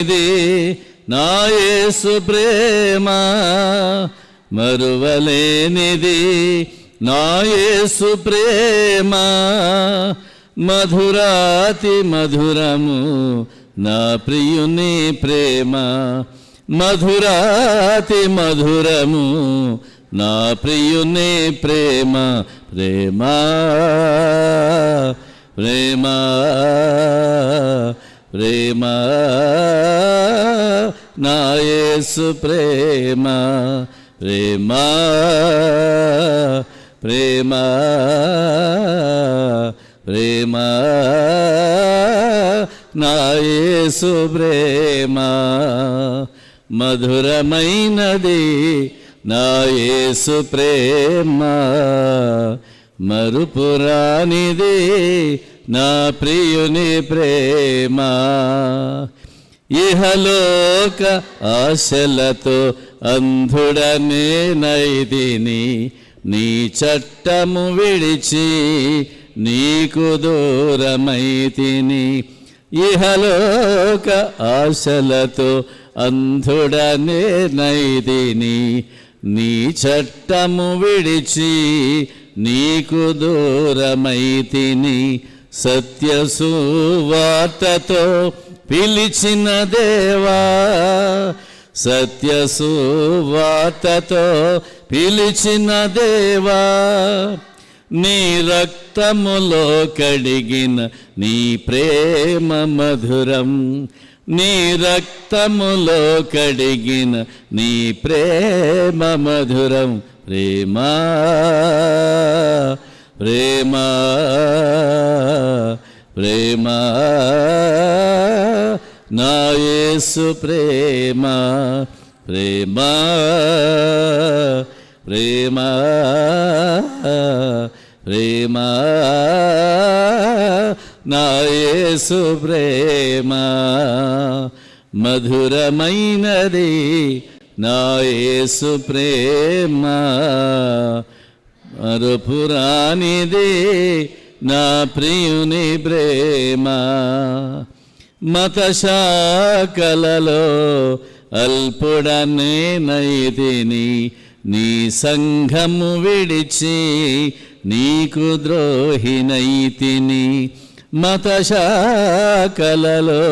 ఇది నా యేసు ప్రేమ మరువలేనిది నా యేసు ప్రేమ. మధురాతి మధురము నా ప్రియుని ప్రేమ మధురాతి మధురము నా ప్రియుని ప్రేమ. ప్రేమ ప్రేమ. ప్రేమ నాయసు ప్రేమ ప్రేమ ప్రేమ ప్రేమ నాయసు ప్రేమ మధురమైనది నాయసు ప్రేమ మరుపురానిదే నా ప్రియుని ప్రేమ ఇహలోక ఆశలతో అంధుడనే నైదిని నీ చట్టము విడిచి నీకు దూరమైతిని. ఇహలోక ఆశలతో అంధుడనే నైదిని నీ చట్టము విడిచి నీకు దూరమైతిని. సత్యసువార్తతో పిలిచిన దేవా సత్యసువార్తతో పిలిచిన దేవా నీ రక్తములో కడిగిన నీ ప్రేమ మధురం నీ రక్తములో కడిగిన నీ ప్రేమ మధురం. ప్రేమా ప్రేమ ప్రేమ నా యేసు ప్రేమ ప్రేమ ప్రేమ ప్రేమ నా యేసు ప్రేమ మధురమైనది నా యేసు ప్రేమ మరుపురానిది నా ప్రియుని ప్రేమ. మత శాఖలలో అల్పుడనే నైతిని నీ సంఘము విడిచి నీకు ద్రోహినైతిని. మత శాఖలలో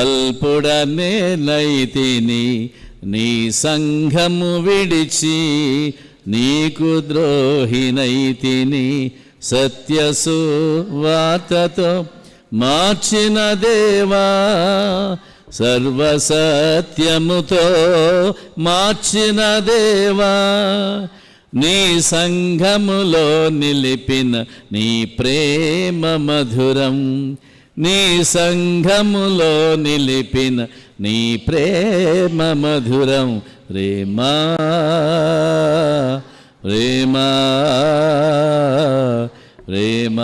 అల్పుడనే నైతిని నీ సంఘము విడిచి నీకు ద్రోహినైతిని సత్యసు వార్తతో మార్చిన దేవా సర్వసత్యముతో మార్చిన దేవా నీ సంఘములో నిలిపిన నీ ప్రేమ మధురం నీ సంఘములో నిలిపిన నీ ప్రేమ మధురం ప్రేమ ప్రేమ ప్రేమ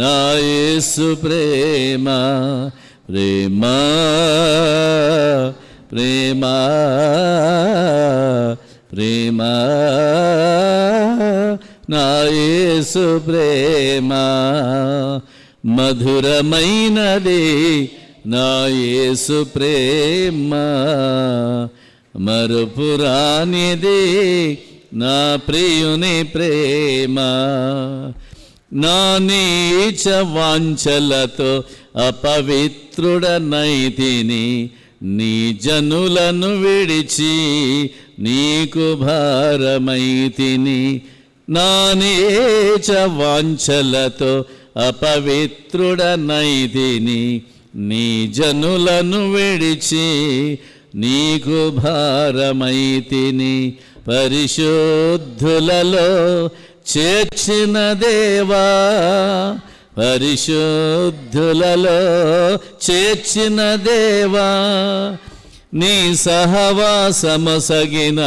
నాయసు ప్రేమ ప్రేమ ప్రేమ ప్రేమ నాయసు ప్రేమ మధురమైనది నా యేసు ప్రేమ మరుపురానిది నా ప్రియుని ప్రేమ. నా నీచ వాంఛలతో అపవిత్రుడనైతిని నీ జనులను విడిచి నీకు భారమైతిని. నా నీచ వాంఛలతో అపవిత్రుడనైతిని నీ జనులను విడిచి నీకు భారమైతిని. పరిశుద్ధులలో చేర్చిన దేవా పరిశుద్ధులలో చేర్చిన దేవా నీ సహవాసమసగిన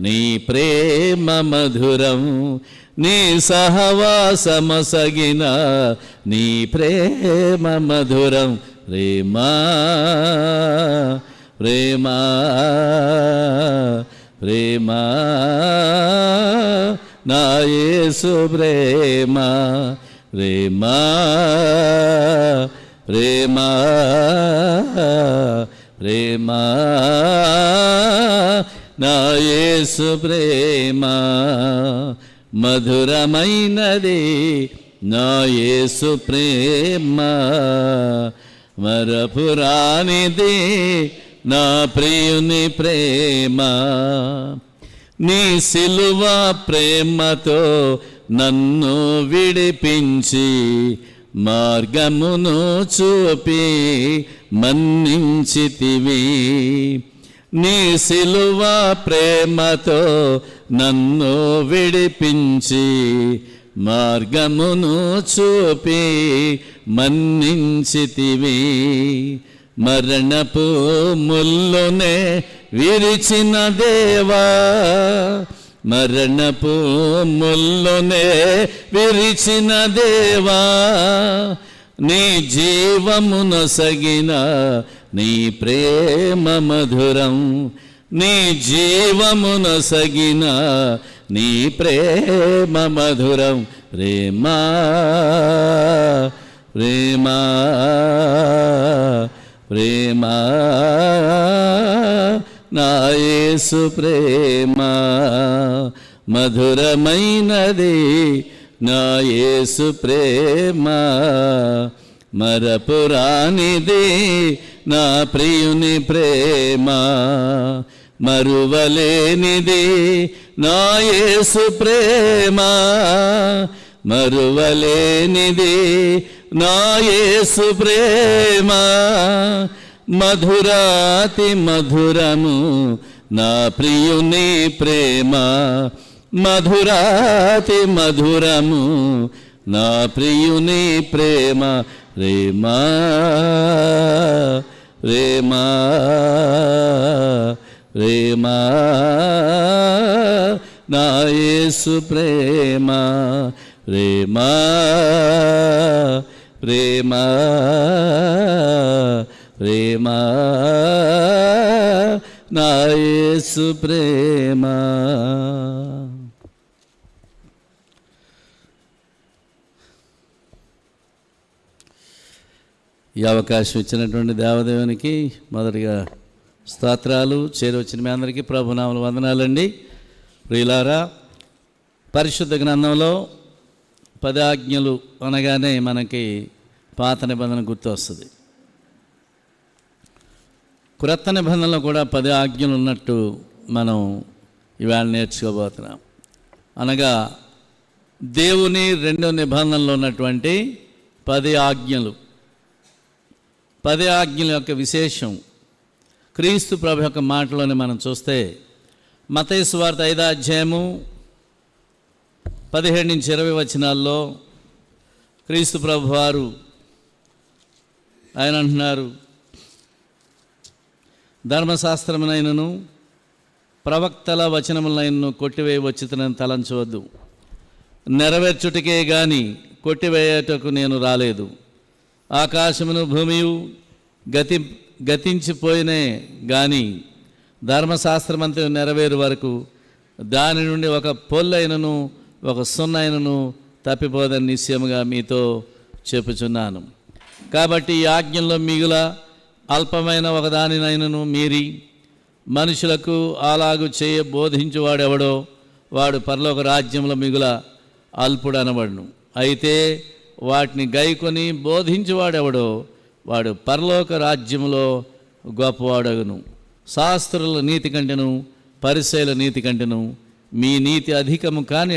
నీ ప్రేమ మధురం నీ సహవాసమసగిన నీ ప్రేమ మధురం ప్రేమా ప్రేమా ప్రేమా. నా యేసు ప్రేమ ప్రేమా ప్రేమా ప్రేమ. నా యేసు ప్రేమ. మధురమైనది నా యేసు ప్రేమ. మరపురానిది నా ప్రియుని ప్రేమ. నీ సిలువ ప్రేమతో నన్ను విడిపించి మార్గమును చూపి మన్నించితివి. నీ సిలువ ప్రేమతో నన్ను విడిపించి మార్గమును చూపి మన్నించితివి. మరణపు ముల్లునే విరిచిన దేవా. మరణపు ముల్లునే విరిచిన దేవా. నీ జీవమున సగిన నీ ప్రేమ మధురం నీ జీవమున సగిన నీ ప్రేమ మధురం ప్రేమా ప్రేమా ప్రేమా నాయసు ప్రేమ మధురమైనది నాయసు ప్రేమ మరపురానిది నా ప్రియుని ప్రేమ మరువలేనిది నా యేసు ప్రేమ. మరువలేనిది నా యేసు ప్రేమ. మధురాతి మధురము నా ప్రియుని ప్రేమ. మధురాతి మధురము నా ప్రియుని ప్రేమ. ప్రేమ ప్రేమ యేసు ప్రేమ ప్రేమ ప్రేమ ప్రేమ. నా యేసు ప్రేమ. ఈ అవకాశం ఇచ్చినటువంటి దేవదేవునికి మొదటిగా స్తోత్రాలు చేరొచ్చిన మీ అందరికీ ప్రభునామలు వందనాలండి. ప్రియులారా పరిశుద్ధ గ్రంథంలో పదాజ్ఞలు ఆజ్ఞలు అనగానే మనకి పాత నిబంధన గుర్తు వస్తుంది క్రొత్త నిబంధనలో కూడా పది ఆజ్ఞలు ఉన్నట్టు మనం ఇవాళ నేర్చుకోబోతున్నాం. అనగా దేవుని రెండో నిబంధనలో ఉన్నటువంటి పది ఆజ్ఞలు పది ఆజ్ఞల యొక్క విశేషం. క్రీస్తు ప్రభు యొక్క మాటలోనే మనం చూస్తే మతేశ్వార్త ఐదాధ్యాయము పదిహేడు నుంచి ఇరవై వచనాల్లో క్రీస్తు ప్రభు వారు ఆయన అంటున్నారు ధర్మశాస్త్రమునైనను ప్రవక్తల వచనములైనను కొట్టివేయవచ్చుతనని తలంచవద్దు. నెరవేర్చుటకే గాని కొట్టివేయటకు నేను రాలేదు. ఆకాశమును భూమియు గతి గతించిపోయినే గాని ధర్మశాస్త్రమంతా నెరవేరు వరకు దాని నుండి ఒక పొల్లైనను ఒక సున్నాయనను తప్పిపోదని నిశ్చయముగా మీతో చెప్పుచున్నాను. కాబట్టి ఈ ఆజ్ఞల్లో మిగుల అల్పమైన ఒకదానినైనను మీరి మనుషులకు అలాగు చేయ బోధించువాడెవడో వాడు పరలోక రాజ్యంలో మిగుల అల్పుడు అనబడును అయితే వాటిని గైకొని బోధించువాడెవడో వాడు పరలోక రాజ్యంలో గొప్పవాడగును. శాస్త్రుల నీతి కంటెను పరిశైల నీతి కంటెను మీ నీతి అధికము కాని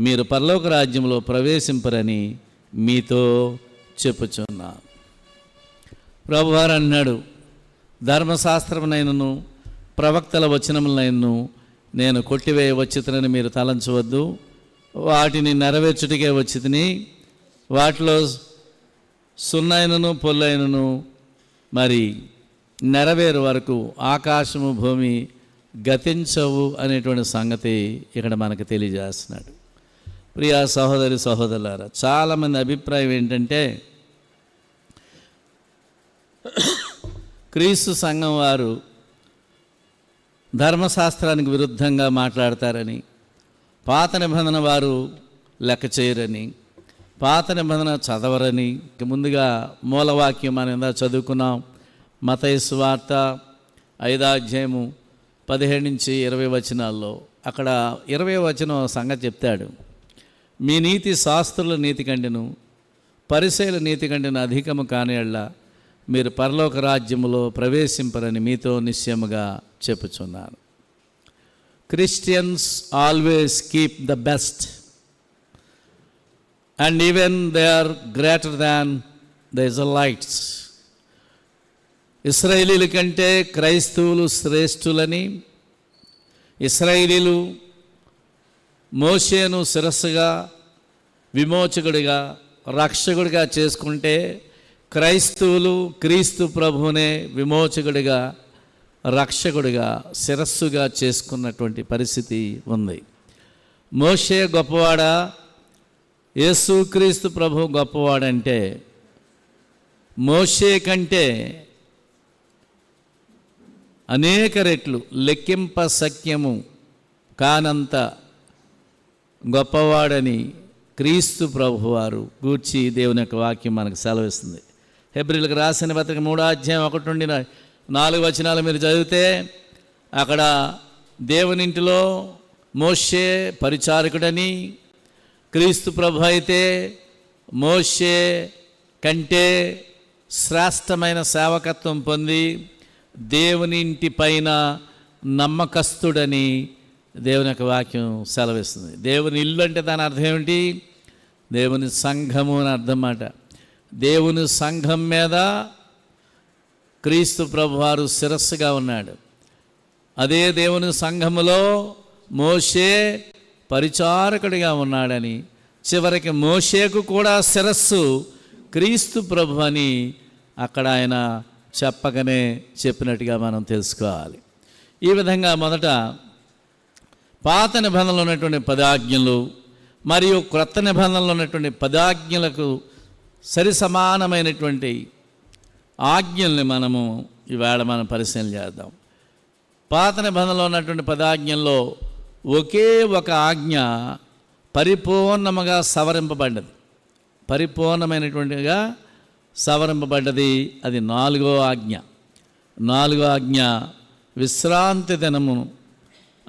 మీరు పరలోక రాజ్యంలో ప్రవేశింపరని మీతో చెప్పుచున్నా. ప్రభువారు అన్నాడు ధర్మశాస్త్రమునైనను ప్రవక్తల వచనములైనను నేను కొట్టివేయ వచ్చితనని మీరు తలంచవద్దు. వాటిని నెరవేర్చుటికే వచ్చితిని. వాటిలో సున్నైనను పొల్లైనను మరి నెరవేరు వరకు ఆకాశము భూమి గతించవు అనేటువంటి సంగతి ఇక్కడ మనకు తెలియజేస్తున్నాడు. ప్రియా సహోదరి సహోదరులారా చాలామంది అభిప్రాయం ఏంటంటే క్రీస్తు సంఘం వారు ధర్మశాస్త్రానికి విరుద్ధంగా మాట్లాడతారని పాత నిబంధన వారు లెక్క చేయరని పాత నిబంధన చదవరని ముందుగా మూలవాక్యం మనం ఇందా చదువుకున్నాం మతయసు వార్త ఐదాధ్యాయము పదిహేడు నుంచి ఇరవై వచనాల్లో అక్కడ ఇరవై వచనం సంగతి చెప్తాడు. మీ నీతి శాస్త్రుల నీతి కంటెను పరిశైల నీతి కంటెను అధికము కానియళ్ళ మీరు పరలోక రాజ్యములో ప్రవేశింపరని మీతో నిశ్చయముగా చెప్పుచున్నాను. Christians always keep the best and even they are greater than the lights ఇస్రాయేలీల కంటే క్రైస్తవులు శ్రేష్ఠులని ఇస్రాయేలీలు మోషేను శిరస్సుగా విమోచకుడిగా రక్షకుడిగా చేసుకుంటే క్రైస్తవులు క్రీస్తు ప్రభువునే విమోచకుడిగా రక్షకుడిగా శిరస్సుగా చేసుకున్నటువంటి పరిస్థితి ఉంది. మోషే గొప్పవాడా? యేసుక్రీస్తు ప్రభు గొప్పవాడంటే మోషే కంటే అనేక రెట్లు. లెక్కింప సఖ్యము కానంత గొప్పవాడని క్రీస్తు ప్రభువారు గూర్చి దేవుని యొక్క వాక్యం మనకు సెలవిస్తుంది. హెబ్రిల్కి రాసిన పత్రిక మూడో అధ్యాయం ఒకటి నుండి నాలుగు వచనాలు మీరు చదివితే అక్కడ దేవునింటిలో మోషే పరిచారకుడని క్రీస్తు ప్రభు అయితే మోషే కంటే శ్రేష్టమైన సేవకత్వం పొంది దేవుని ఇంటి పైన నమ్మకస్తుడని దేవుని యొక్క వాక్యం సెలవిస్తుంది. దేవుని ఇల్లు అంటే దాని అర్థం ఏమిటి? దేవుని సంఘము అని అర్థం మాట. దేవుని సంఘం మీద క్రీస్తు ప్రభువారు శిరస్సుగా ఉన్నాడు. అదే దేవుని సంఘములో మోషే పరిచారకుడిగా ఉన్నాడని చివరికి మోషేకు కూడా శిరస్సు క్రీస్తు ప్రభు అని అక్కడ ఆయన చెప్పకనే చెప్పినట్టుగా మనం తెలుసుకోవాలి. ఈ విధంగా మొదట పాత నిబంధనలు ఉన్నటువంటి పదాజ్ఞలు మరియు క్రొత్త నిబంధనలు ఉన్నటువంటి పదాజ్ఞలకు సరి సమానమైనటువంటి ఆజ్ఞల్ని మనము ఈవేళ మనం పరిశీలన చేద్దాం. పాత నిబంధనలో ఉన్నటువంటి పదాజ్ఞల్లో ఒకే ఒక ఆజ్ఞ పరిపూర్ణముగా సవరింపబడ్డది పరిపూర్ణమైనటువంటిగా సవరింపబడ్డది. అది నాలుగో ఆజ్ఞ. నాలుగో ఆజ్ఞ విశ్రాంతి దినమును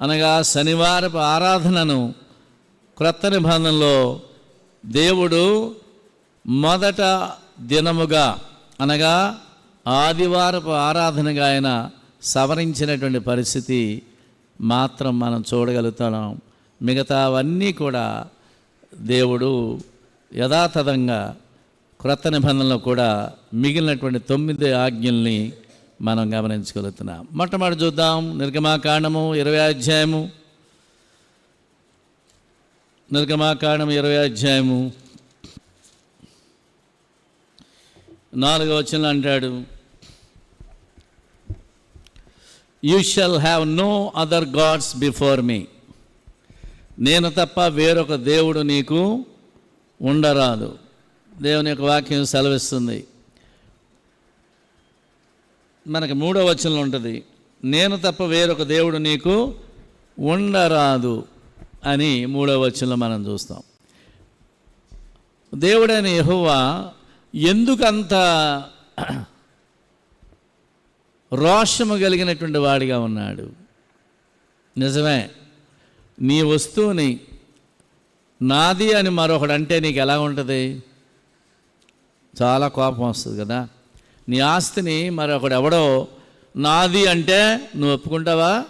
అనగా శనివారపు ఆరాధనను క్రొత్త నిబంధనలో దేవుడు మొదట దినముగా అనగా ఆదివారపు ఆరాధనగా ఆయన సవరించినటువంటి పరిస్థితి మాత్రం మనం చూడగలుగుతున్నాం మిగతావన్నీ కూడా దేవుడు యథాతథంగా క్రొత్త నిబంధనలో కూడా మిగిలినటువంటి తొమ్మిది ఆజ్ఞల్ని మనం గమనించగలుగుతున్నాం. మొట్టమొదటి చూద్దాం. నిర్గమాకాండము ఇరవై అధ్యాయము. నిర్గమాకాండం ఇరవై అధ్యాయము. నాలుగో వచ్చిన అంటాడు you shall have no other gods before me నేను తప్ప వేరొక దేవుడు నీకు ఉండరాదు. దేవుని యొక్క వాక్యం సెలవిస్తుంది. మనకి మూడో వచనంలో ఉంటుంది నేను తప్ప వేరొక దేవుడు నీకు ఉండరాదు అని మూడో వచనంలో మనం చూస్తాం. దేవుడైన యహువా ఎందుకంత రోషము కలిగినటువంటి వాడిగా ఉన్నాడు? నిజమే నీ వస్తువుని నాది అని మరొకడు అంటే నీకు ఎలా ఉంటుంది? చాలా కోపం వస్తుంది కదా. నీ ఆస్తిని మరొకడు ఎవడో నాది అంటే నువ్వు ఒప్పుకుంటావా?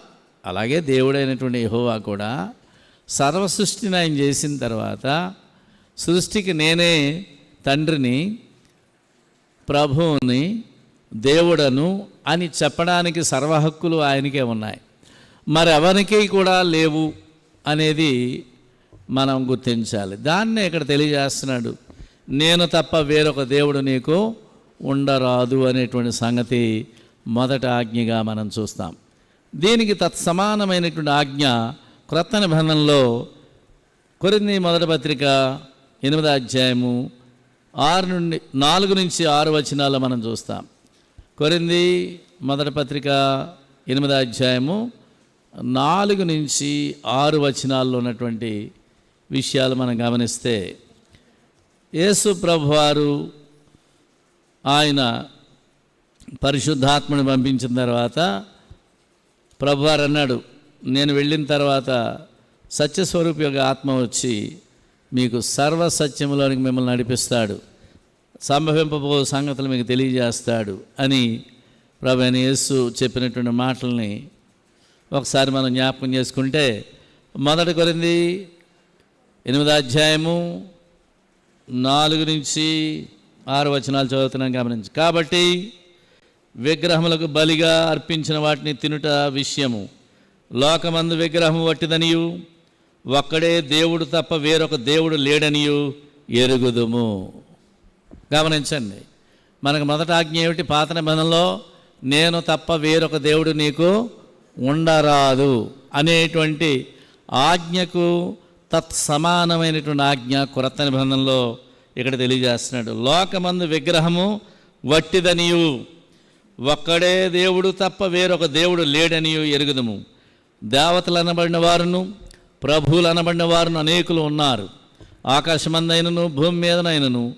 అలాగే దేవుడైనటువంటి యహోవా కూడా సర్వ సృష్టిని ఆయన చేసిన తర్వాత సృష్టికి నేనే తండ్రిని ప్రభువుని దేవుడను అని చెప్పడానికి సర్వ హక్కులు ఆయనకే ఉన్నాయి. మరి కూడా లేవు అనేది మనం గుర్తించాలి. దాన్నే ఇక్కడ తెలియజేస్తున్నాడు నేను తప్ప వేరొక దేవుడు నీకు ఉండరాదు అనేటువంటి సంగతి మొదట ఆజ్ఞగా మనం చూస్తాం. దీనికి తత్సమానమైనటువంటి ఆజ్ఞ క్రొత్త నిబంధనలో కొరింది మొదటి పత్రిక ఎనిమిది అధ్యాయము ఆరు నుండి నాలుగు నుంచి ఆరు వచనాలు మనం చూస్తాం. కొరింది మొదటి పత్రిక ఎనిమిది అధ్యాయము నాలుగు నుంచి ఆరు వచనాల్లో ఉన్నటువంటి విషయాలు మనం గమనిస్తే యేసు ప్రభువారు ఆయన పరిశుద్ధాత్మని పంపించిన తర్వాత ప్రభువారు అన్నాడు నేను వెళ్ళిన తర్వాత సత్యస్వరూపి యొక్క ఆత్మ వచ్చి మీకు సర్వ సత్యములోనికి మిమ్మల్ని నడిపిస్తాడు సంభవింపబో సంగతులు మీకు తెలియజేస్తాడు అని ప్రభు అని యేసు చెప్పినటువంటి మాటల్ని ఒకసారి మనం జ్ఞాపకం చేసుకుంటే మొదటి కొరింది ఎనిమిదో అధ్యాయము నాలుగు నుంచి ఆరు వచనాలు చదువుతున్నాం గమనించి. కాబట్టి విగ్రహములకు బలిగా అర్పించిన వాటిని తినుట విషయము. లోకమందు విగ్రహము వట్టిదనియు. ఒక్కడే దేవుడు తప్ప వేరొక దేవుడు లేడనియు ఎరుగుదుము. గమనించండి. మనకు మొదట ఆజ్ఞ ఏమిటి? పాత నిబంధనలో నేను తప్ప వేరొక దేవుడు నీకు ఉండరాదు అనేటువంటి ఆజ్ఞకు తత్సమానమైనటువంటి ఆజ్ఞ కొరత నిబంధనలో ఇక్కడ తెలియజేస్తున్నాడు. లోకమందు విగ్రహము వట్టిదనియు. ఒక్కడే దేవుడు తప్ప వేరొక దేవుడు లేడనియు ఎరుగుదము. దేవతలు అనబడిన వారును ప్రభువులు అనబడిన వారును అనేకులు ఉన్నారు. ఆకాశమందైనను భూమి మీదనైనను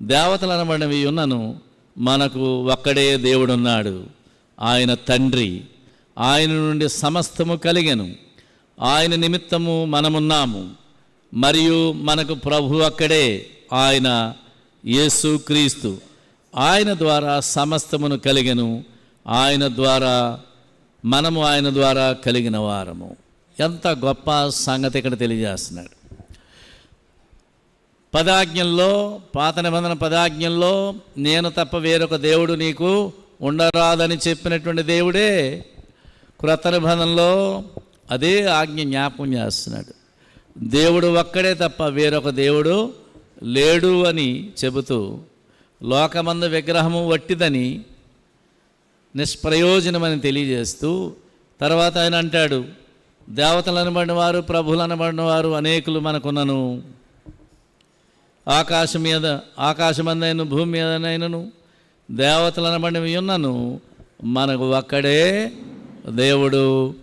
దేవతలు అనబడినవి ఉన్నను మనకు ఒక్కడే దేవుడున్నాడు. ఆయన తండ్రి. ఆయన నుండి సమస్తము కలిగెను. ఆయన నిమిత్తము మనమున్నాము. మరియు మనకు ప్రభు అక్కడే ఆయన యేసు క్రీస్తు. ఆయన ద్వారా సమస్తమును కలిగెను. ఆయన ద్వారా మనము ఆయన ద్వారా కలిగిన వారము. ఎంత గొప్ప సంగతి ఇక్కడ తెలియజేస్తున్నాడు. పదాజ్ఞల్లో పాత నిబంధన పదాజ్ఞల్లో నేను తప్ప వేరొక దేవుడు నీకు ఉండరాదని చెప్పినటువంటి దేవుడే. క్రొత్త నిబంధనలో అదే ఆజ్ఞ జ్ఞాపకం చేస్తున్నాడు. దేవుడు ఒక్కడే తప్ప వేరొక దేవుడు లేడు అని చెబుతూ లోకమందు విగ్రహము వట్టిదని నిష్ప్రయోజనమని తెలియజేస్తూ తర్వాత ఆయన అంటాడు దేవతలు అనబడిన వారు ప్రభులు అనబడిన వారు అనేకులు మనకున్నను. ఆకాశం మీద ఆకాశమందైన భూమి మీదనైనను దేవతలు అనబడినవి ఉన్నను మనకు ఒక్కడే దేవుడు.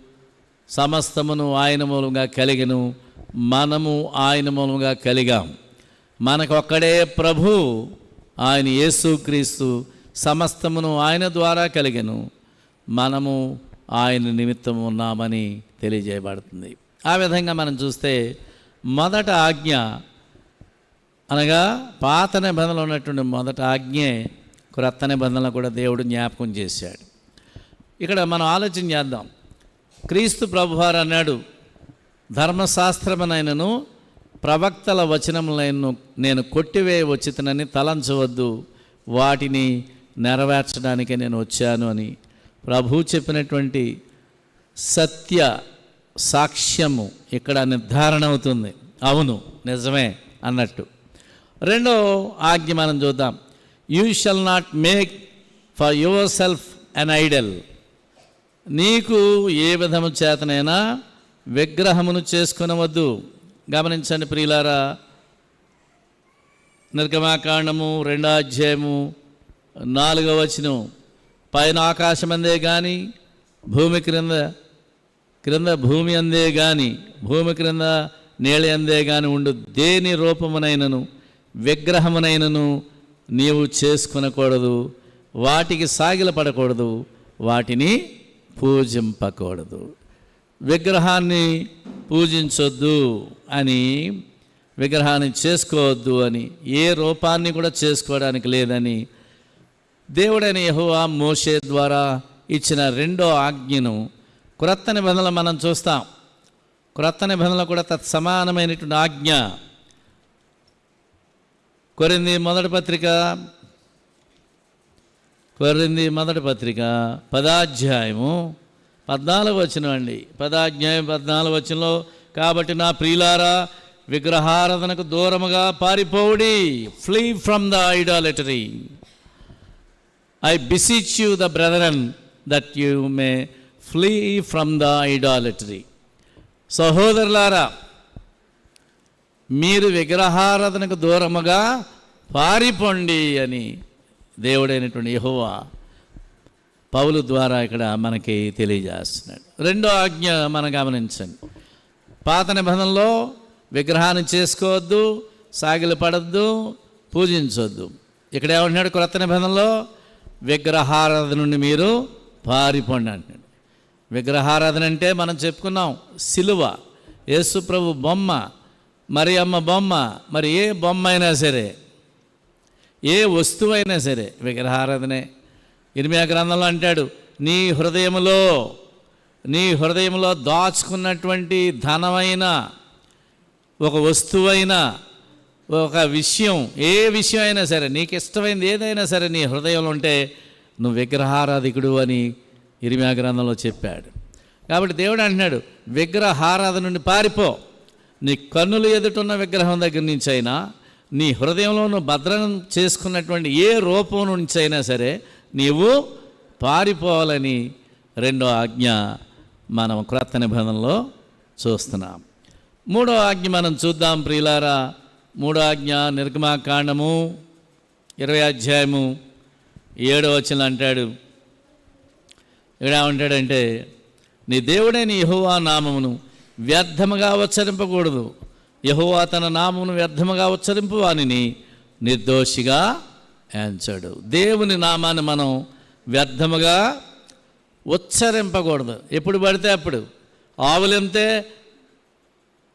సమస్తమును ఆయన మూలంగా కలిగను మనము ఆయన మూలంగా కలిగాం. మనకొక్కడే ప్రభు ఆయన యేసుక్రీస్తు సమస్తమును ఆయన ద్వారా కలిగను మనము ఆయన నిమిత్తం ఉన్నామని తెలియజేయబడుతుంది. ఆ విధంగా మనం చూస్తే మొదట ఆజ్ఞ అనగా పాత నిబంధనలు ఉన్నటువంటి మొదట ఆజ్ఞే క్రొత్త నిబంధనలు కూడా దేవుడు జ్ఞాపకం చేశాడు. ఇక్కడ మనం ఆలోచన చేద్దాం. క్రీస్తు ప్రభువారు అన్నాడు ధర్మశాస్త్రమునైనను ప్రవక్తల వచనములైనను నేను కొట్టివేయ వచ్చితనని తలంచవద్దు. వాటిని నెరవేర్చడానికే నేను వచ్చాను అని ప్రభు చెప్పినటువంటి సత్య సాక్ష్యము ఇక్కడ నిర్ధారణ అవుతుంది. అవును నిజమే అన్నట్టు. రెండో ఆజ్ఞ మనం చూద్దాం. You shall not make for yourself an idol నీకు ఏ విధము చేతనైనా విగ్రహమును చేసుకునవద్దు. గమనించండి ప్రియులారా నిర్గమాకాండము రెండో అధ్యాయము నాలుగవ వచనం. పైన ఆకాశం అందే కానీ భూమి క్రింద క్రింద భూమి అందే కానీ భూమి క్రింద నేల అందే కానీ ఉండు. దేని రూపమునైనను విగ్రహమునైనను నీవు చేసుకునకూడదు. వాటికి సాగిలపడకూడదు. వాటిని పూజింపకూడదు. విగ్రహాన్ని పూజించొద్దు అని విగ్రహాన్ని చేసుకోవద్దు అని ఏ రూపాన్ని కూడా చేసుకోవడానికి లేదని దేవుడైన యహోవా మోషే ద్వారా ఇచ్చిన రెండో ఆజ్ఞను క్రొత్త నిబంధనలు మనం చూస్తాం. క్రొత్త నిబంధనలు కూడా తత్సమానమైనటువంటి ఆజ్ఞ. కొరింది మొదటి పత్రిక వరింది మొదటి పత్రిక పదాధ్యాయము పద్నాలుగు వచనం అండి. పదాధ్యాయం పద్నాలుగు వచనంలో కాబట్టి నా ప్రియులారా విగ్రహారాధనకు దూరముగా పారిపోవుడి. Flee from the idolatry I beseech you the brethren that you may flee from the idolatry సహోదరులారా మీరు విగ్రహారాధనకు దూరముగా పారిపోండి అని దేవుడైనటువంటి యహోవా పౌలు ద్వారా ఇక్కడ మనకి తెలియజేస్తున్నాడు. రెండో ఆజ్ఞ మనం గమనించండి. పాత నిబంధనలో విగ్రహాన్ని చేసుకోవద్దు సాగిలు పడద్దు పూజించొద్దు. ఇక్కడ ఏమంటున్నాడు క్రొత్త నిబంధనలో? విగ్రహారాధన నుండి మీరు పారిపోండి అంటున్నాడు. విగ్రహారాధన అంటే మనం చెప్పుకున్నాం సిలువ యేసుప్రభు బొమ్మ మరి అమ్మ బొమ్మ మరి ఏ బొమ్మ అయినా సరే ఏ వస్తువైనా సరే విగ్రహారాధనే. ఇరిమియా గ్రంథంలో అంటాడు నీ హృదయంలో నీ హృదయంలో దాచుకున్నటువంటి ధనమైన ఒక వస్తువైన ఒక విషయం ఏ విషయం అయినా సరే నీకు ఇష్టమైనది ఏదైనా సరే నీ హృదయంలో ఉంటే నువ్వు విగ్రహారాధికుడు అని ఇరిమియా గ్రంథంలో చెప్పాడు. కాబట్టి దేవుడు అంటున్నాడు విగ్రహారాధన నుండి పారిపో. నీ కన్నులు ఎదుటున్న విగ్రహం దగ్గర నుంచి అయినా నీ హృదయంలోనూ భద్రం చేసుకున్నటువంటి ఏ రూపం నుంచి అయినా సరే నీవు పారిపోవాలని రెండో ఆజ్ఞ మనం క్రొత్త నిబంధనలో చూస్తున్నాం. మూడో ఆజ్ఞ మనం చూద్దాం ప్రియులారా. మూడో ఆజ్ఞ నిర్గమాకాండము ఇరవై అధ్యాయము ఏడో వచ్చిన అంటాడు. ఇక్కడ ఏమంటాడంటే నీ దేవుడే నీ యహోవా నామమును వ్యర్థముగా ఉచ్చరింపకూడదు. యహోవా తన నామమును వ్యర్థముగా ఉచ్చరింపు వానిని నిర్దోషిగా ఎంచాడు. దేవుని నామాన్ని మనం వ్యర్థముగా ఉచ్చరింపకూడదు. ఎప్పుడు పడితే అప్పుడు. ఆవులెంతే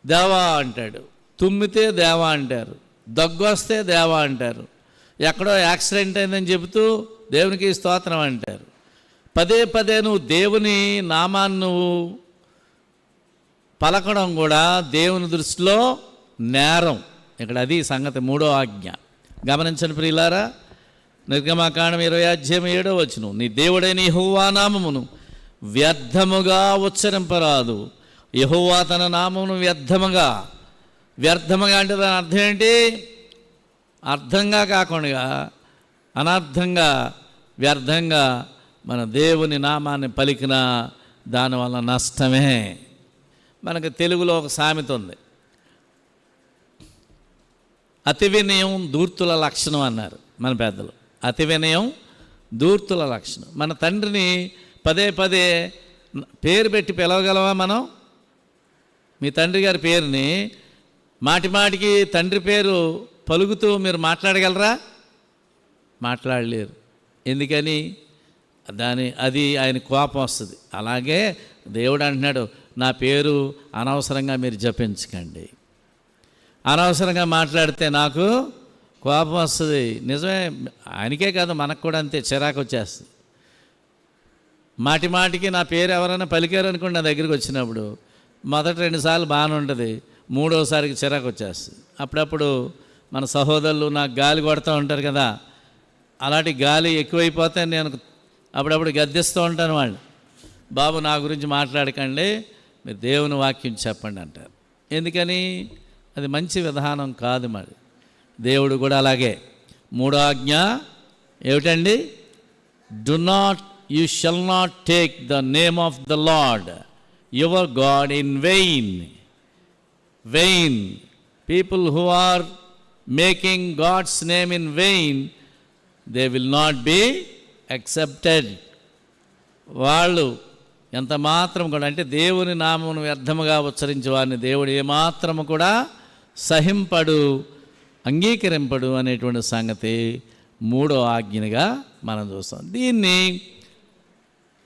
దేవా అంటాడు. తుమ్మితే దేవా అంటారు. దగ్గు వస్తే దేవా అంటారు. ఎక్కడో యాక్సిడెంట్ అయిందని చెబుతూ దేవునికి స్తోత్రం అంటారు. పదే పదే నువ్వు దేవుని నామాన్ని నువ్వు పలకడం కూడా దేవుని దృష్టిలో నేరం. ఇక్కడ అది సంగతి మూడో ఆజ్ఞ. గమనించండి ప్రియులారా నిర్గమాకాండం ఇరవై అధ్యాయం ఏడో వచ్చును నీ దేవుడైన యహువా నామమును వ్యర్థముగా ఉచ్చరింపరాదు. యహువా తన నామమును వ్యర్థముగా. వ్యర్థముగా అంటే దాని అర్థం ఏంటి? అర్థంగా కాకుండా అనర్థంగా వ్యర్థంగా మన దేవుని నామాన్ని పలికిన దానివల్ల నష్టమే. మనకు తెలుగులో ఒక సామెత ఉంది. అతి వినయం దూర్తుల లక్షణం అన్నారు మన పెద్దలు. అతి వినయం దూర్తుల లక్షణం. మన తండ్రిని పదే పదే పేరు పెట్టి పిలవగలవా మనం? మీ తండ్రి గారి పేరుని మాటి మాటికి తండ్రి పేరు పలుకుతూ మీరు మాట్లాడగలరా? మాట్లాడలేరు. ఎందుకని? దాని అది ఆయన కోపం వస్తుంది. అలాగే దేవుడు అంటున్నాడు నా పేరు అనవసరంగా మీరు జపించకండి. అనవసరంగా మాట్లాడితే నాకు కోపం వస్తుంది. నిజమే ఆయనకే కాదు మనకు కూడా అంతే చిరాకు వచ్చేస్తుంది. మాటి మాటికి నా పేరు ఎవరైనా పలికారనుకోండి నా దగ్గరికి వచ్చినప్పుడు మొదట రెండుసార్లు బాగానే ఉంటుంది మూడోసారికి చిరాకు వచ్చేస్తుంది. అప్పుడప్పుడు మన సహోదరులు నాకు గాలి కొడుతూ ఉంటారు కదా అలాంటి గాలి ఎక్కువైపోతే నేను అప్పుడప్పుడు గద్దిస్తూ ఉంటాను వాళ్ళు. బాబు నా గురించి మాట్లాడకండి మీరు దేవుని వాక్యం చెప్పండి అంటారు. ఎందుకని? అది మంచి విధానం కాదు మరి. దేవుడు కూడా అలాగే. మూడో ఆజ్ఞ ఏమిటండి? Do not you shall not take the name of the Lord your God in vain vain people who are making God's name in vain they will not be accepted వాళ్ళు ఎంత మాత్రం కూడా అంటే దేవుని నామమును వ్యర్థముగా ఉచ్చరించే వారిని దేవుడు ఏమాత్రము కూడా సహింపడు అంగీకరింపడు అనేటువంటి సంగతి మూడో ఆజ్ఞనిగా మనం చూస్తాం. దీన్ని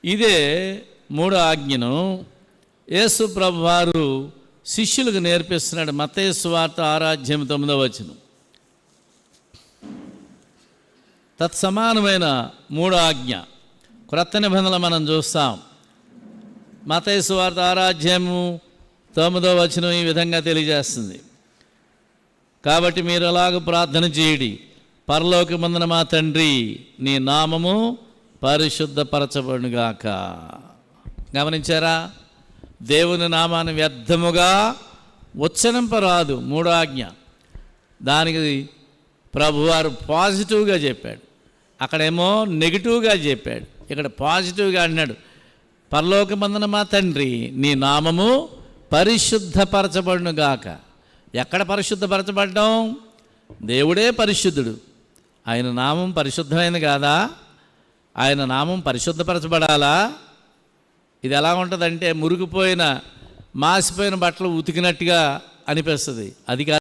ఇదే మూడో ఆజ్ఞను యేసు ప్రభు వారు శిష్యులకు నేర్పిస్తున్నాడు. మతేశ్వార్త ఆరాధ్యం తొమ్మిదో వచనం. తత్సమానమైన మూడో ఆజ్ఞ. క్రొత్త నిబంధనలు మనం చూస్తాం. మతైసు వార్త ఆరాధ్యము తొమ్మిదో వచనం ఈ విధంగా తెలియజేస్తుంది. కాబట్టి మీరు అలాగ ప్రార్థన చేయడి. పరలోకమందున మా తండ్రి నీ నామము పరిశుద్ధపరచబడుగాక గమనించారా? దేవుని నామాన్ని వ్యర్థముగా ఉచ్చరింపరాదు మూడో ఆజ్ఞ. దానికి ప్రభువారు పాజిటివ్గా చెప్పాడు. అక్కడేమో నెగిటివ్గా చెప్పాడు. ఇక్కడ పాజిటివ్గా అన్నాడు. పరలోకమందున మా తండ్రి? నీ నామము పరిశుద్ధపరచబడును గాక ఎక్కడ పరిశుద్ధపరచబడ్డం? దేవుడే పరిశుద్ధుడు. ఆయన నామం పరిశుద్ధమైనది కాదా? ఆయన నామం పరిశుద్ధపరచబడాలా? ఇది ఎలా ఉంటుందంటే మురిగిపోయిన మాసిపోయిన బట్టలు ఉతికినట్టుగా అనిపిస్తుంది. అది